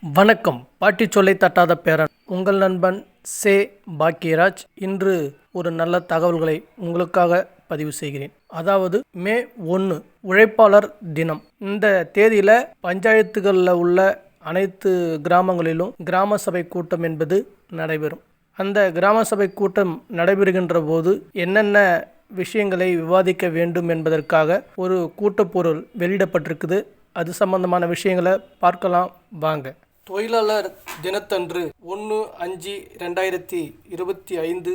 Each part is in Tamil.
வணக்கம். பாட்டி சொல்லை தட்டாத பேரன். உங்கள் நண்பன் சே. பாக்கியராஜ் இன்று ஒரு நல்ல தகவல்களை உங்களுக்காக பதிவு செய்கிறேன். அதாவது மே ஒன்று உழைப்பாளர் தினம். இந்த தேதியில் பஞ்சாயத்துகளில் உள்ள அனைத்து கிராமங்களிலும் கிராம சபை கூட்டம் என்பது நடைபெறும். அந்த கிராம சபை கூட்டம் நடைபெறுகின்ற போது என்னென்ன விஷயங்களை விவாதிக்க வேண்டும் என்பதற்காக ஒரு கூட்டப்பொருள் வெளியிடப்பட்டிருக்குது. அது சம்பந்தமான விஷயங்களை பார்க்கலாம். வாங்க. தொழிலாளர் தினத்தன்று ஒன்று அஞ்சு ரெண்டாயிரத்தி இருபத்தி ஐந்து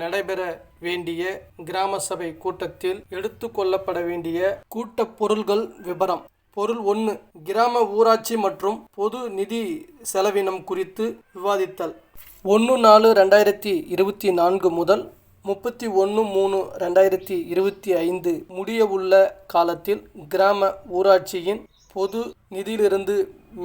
நடைபெற வேண்டிய கிராம சபை கூட்டத்தில் எடுத்து கொள்ளப்பட வேண்டிய கூட்ட பொருள்கள் விபரம். பொருள் ஒன்று கிராம ஊராட்சி மற்றும் பொது நிதி செலவினம் குறித்து விவாதித்தல். ஒன்று நாலு ரெண்டாயிரத்தி இருபத்தி நான்கு முதல் முப்பத்தி ஒன்று மூணு ரெண்டாயிரத்தி இருபத்தி ஐந்து முடியவுள்ள காலத்தில் கிராம ஊராட்சியின் பொது நிதியிலிருந்து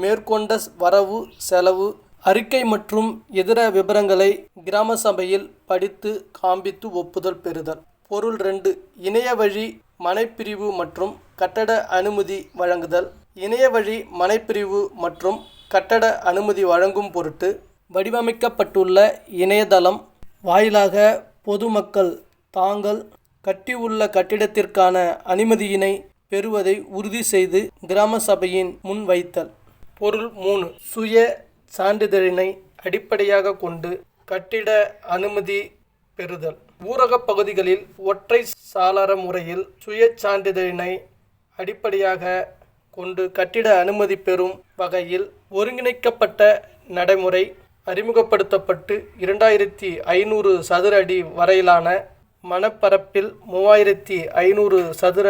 மேற்கொண்ட வரவு செலவு அறிக்கை மற்றும் இதர விவரங்களை கிராம சபையில் படித்து காண்பித்து ஒப்புதல் பெறுதல். பொருள் ரெண்டு இணைய வழி மனைப்பிரிவு மற்றும் கட்டட அனுமதி வழங்குதல். இணைய வழி மனைப்பிரிவு மற்றும் கட்டட அனுமதி வழங்கும் பொருட்டு வடிவமைக்கப்பட்டுள்ள இணையதளம் வாயிலாக பொதுமக்கள் தாங்கள் கட்டியுள்ள கட்டிடத்திற்கான அனுமதியினை பெறுவதை உறுதி செய்து கிராம சபையின் முன் வைத்தல். பொருள் மூணு. சுய சான்றிதழினை அடிப்படையாக கொண்டு கட்டிட அனுமதி பெறுதல். ஊரகப் பகுதிகளில் ஒற்றை சாளர முறையில் சுய சான்றிதழினை அடிப்படையாக கொண்டு கட்டிட அனுமதி பெறும் வகையில் ஒருங்கிணைக்கப்பட்ட நடைமுறை அறிமுகப்படுத்தப்பட்டு இரண்டாயிரத்தி ஐநூறு சதுர அடி வரையிலான மணப்பரப்பில் மூவாயிரத்தி ஐநூறு சதுர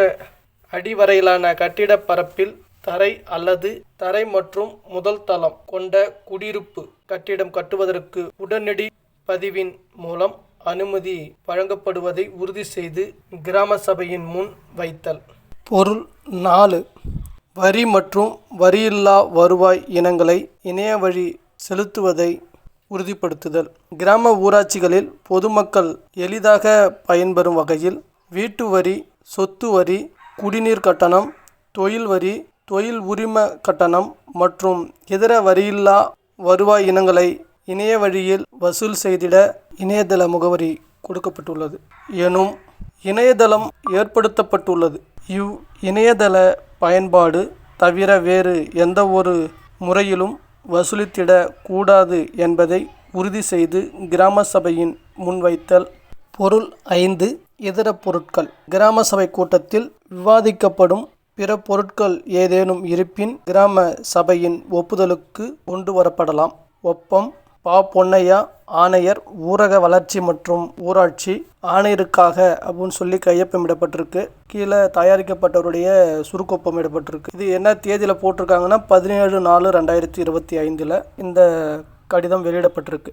அடி வரையிலான கட்டிடப் பரப்பில் தரை அல்லது தரை மற்றும் முதல் தளம் கொண்ட குடியிருப்பு கட்டிடம் கட்டுவதற்கு உடனடி பதிவின் மூலம் அனுமதி வழங்கப்படுவதை உறுதி செய்து கிராம சபையின் முன் வைத்தல். பொருள் நாலு. வரி மற்றும் வரியில்லா வருவாய் இனங்களை இணைய வழி செலுத்துவதை உறுதிப்படுத்துதல். கிராம ஊராட்சிகளில் பொதுமக்கள் எளிதாக பயன்பெறும் வகையில் வீட்டு வரி சொத்து வரி குடிநீர் கட்டணம் தொழில் வரி தொழில் உரிம கட்டணம் மற்றும் இதர வரியில்லா வருவாய் இனங்களை இணைய வழியில் வசூல் செய்திட இணையதள முகவரி கொடுக்கப்பட்டுள்ளது. எனும் இணையதளம் ஏற்படுத்தப்பட்டுள்ளது. இவ் இணையதள பயன்பாடு தவிர வேறு எந்த ஒரு முறையிலும் வசூலித்திட கூடாது என்பதை உறுதி செய்து கிராம சபையின் முன்வைத்தல். பொருள் ஐந்து இதர பொருட்கள். கிராம சபை கூட்டத்தில் விவாதிக்கப்படும் பிற பொருட்கள் ஏதேனும் இருப்பின் கிராம சபையின் ஒப்புதலுக்கு கொண்டு வரப்படலாம். ஒப்பம் பா பொன்னையா ஆணையர் ஊரக வளர்ச்சி மற்றும் ஊராட்சி ஆணையருக்காக அப்படின்னு சொல்லி கையொப்பமிடப்பட்டிருக்கு கீழே தயாரிக்கப்பட்டவருடைய சுருக்கொப்பம் இடப்பட்டிருக்கு. இது என்ன தேதியில் போட்டிருக்காங்கன்னா பதினேழு நாலு ரெண்டாயிரத்தி இருபத்தி ஐந்தில் இந்த கடிதம் வெளியிடப்பட்டிருக்கு.